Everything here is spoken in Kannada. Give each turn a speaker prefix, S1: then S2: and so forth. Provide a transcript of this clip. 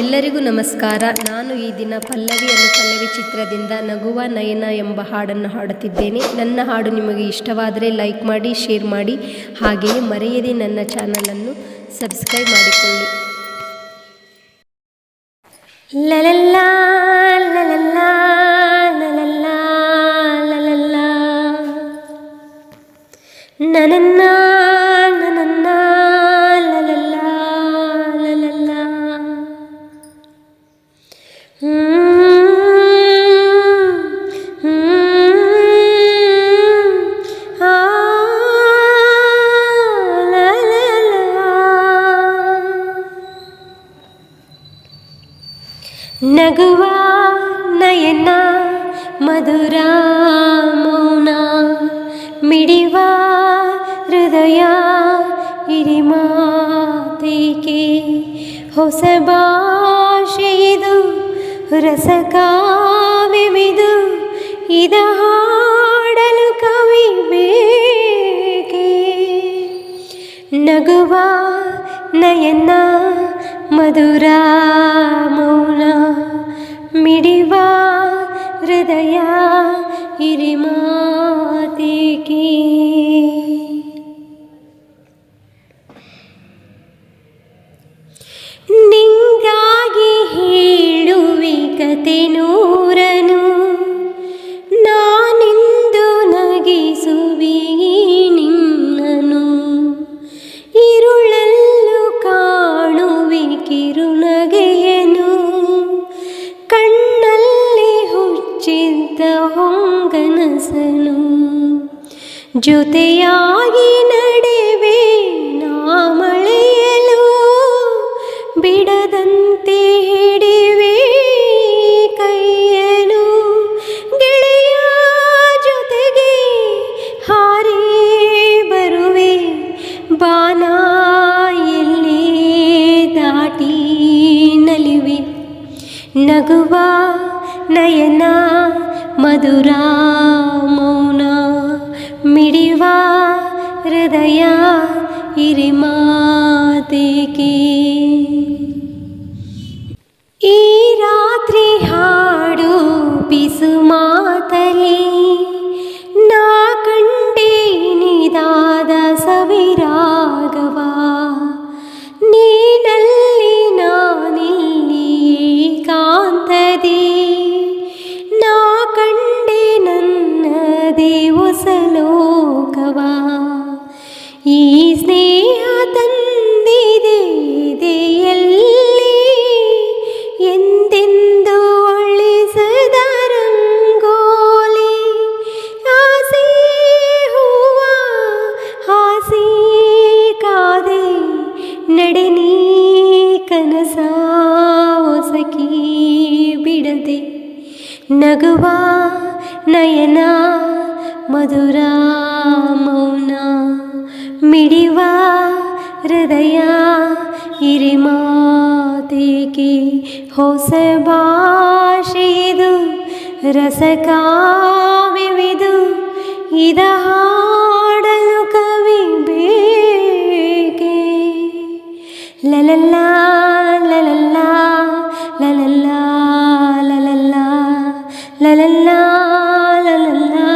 S1: ಎಲ್ಲರಿಗೂ ನಮಸ್ಕಾರ. ನಾನು ಈ ದಿನ ಪಲ್ಲವಿಯನ್ನು ಪಲ್ಲವಿ ಚಿತ್ರದಿಂದ ನಗುವ ನಯನ ಎಂಬ ಹಾಡನ್ನು ಹಾಡುತ್ತಿದ್ದೇನೆ. ನನ್ನ ಹಾಡು ನಿಮಗೆ ಇಷ್ಟವಾದರೆ ಲೈಕ್ ಮಾಡಿ, ಶೇರ್ ಮಾಡಿ, ಹಾಗೆಯೇ ಮರೆಯದೆ ನನ್ನ ಚಾನಲನ್ನು ಸಬ್ಸ್ಕ್ರೈಬ್ ಮಾಡಿಕೊಳ್ಳಿ. ಲಲಲ್ಲಾ ಲಲಲ್ಲಾ ನನನ್ನ ನಗುವ ನಯನ ಮಧುರ ಮೌನ ಮಿಡಿವ ಹೃದಯ ಇರಿಮಾತಿಕೆ ಹೊಸ ಭಾಷೆಯಿದು ರಸಕಾವ್ಯವಿದು ಇದ ಹಾಡಲು ಕವಿ ಬೇಕೆ? ನಗುವ ನಯನ ಮಧುರ ಹೃದಯ ಹಿರಿಮಾತಿಕೆ. ನಿಂಗಾಗಿ ಹೇಳುವಿ ಕತೆ ಹೊಂಗನಸನು ಜೊತೆಯಾಗಿ ನಡೆವೆ ನಾ ಮಳೆಯಲು ಬಿಡದಂತೆ ಹಿಡಿವೆ ಕೈಯನು ಗೆಳೆಯ ಜೊತೆಗೆ ಹಾರಿ ಬರುವೆ ಬಾನ ಎಲ್ಲಿ ದಾಟಿ ನಲಿವೆ. ನಗುವ ನಯನ ಮಧುರ दया ई रात्रि हाडु पिसुमा ನಡೆನೀ ಕನಸ ಹೊಸಕಿ ಬಿಡದೆ ನಗುವ ನಯನ ಮಧುರ ಮೌನ ಮಿಡಿವ ಹೃದಯ ಹಿರಿಮಾತಿಗೆ ಹೊಸ ಭಾಷೆದು ರಸಕಾವ್ಯವಿದು ಇದ ലലല്ലാ ലലല്ലാ ലലല്ലാ ലലല്ലാ ലലല്ലാ ലലല്ലാ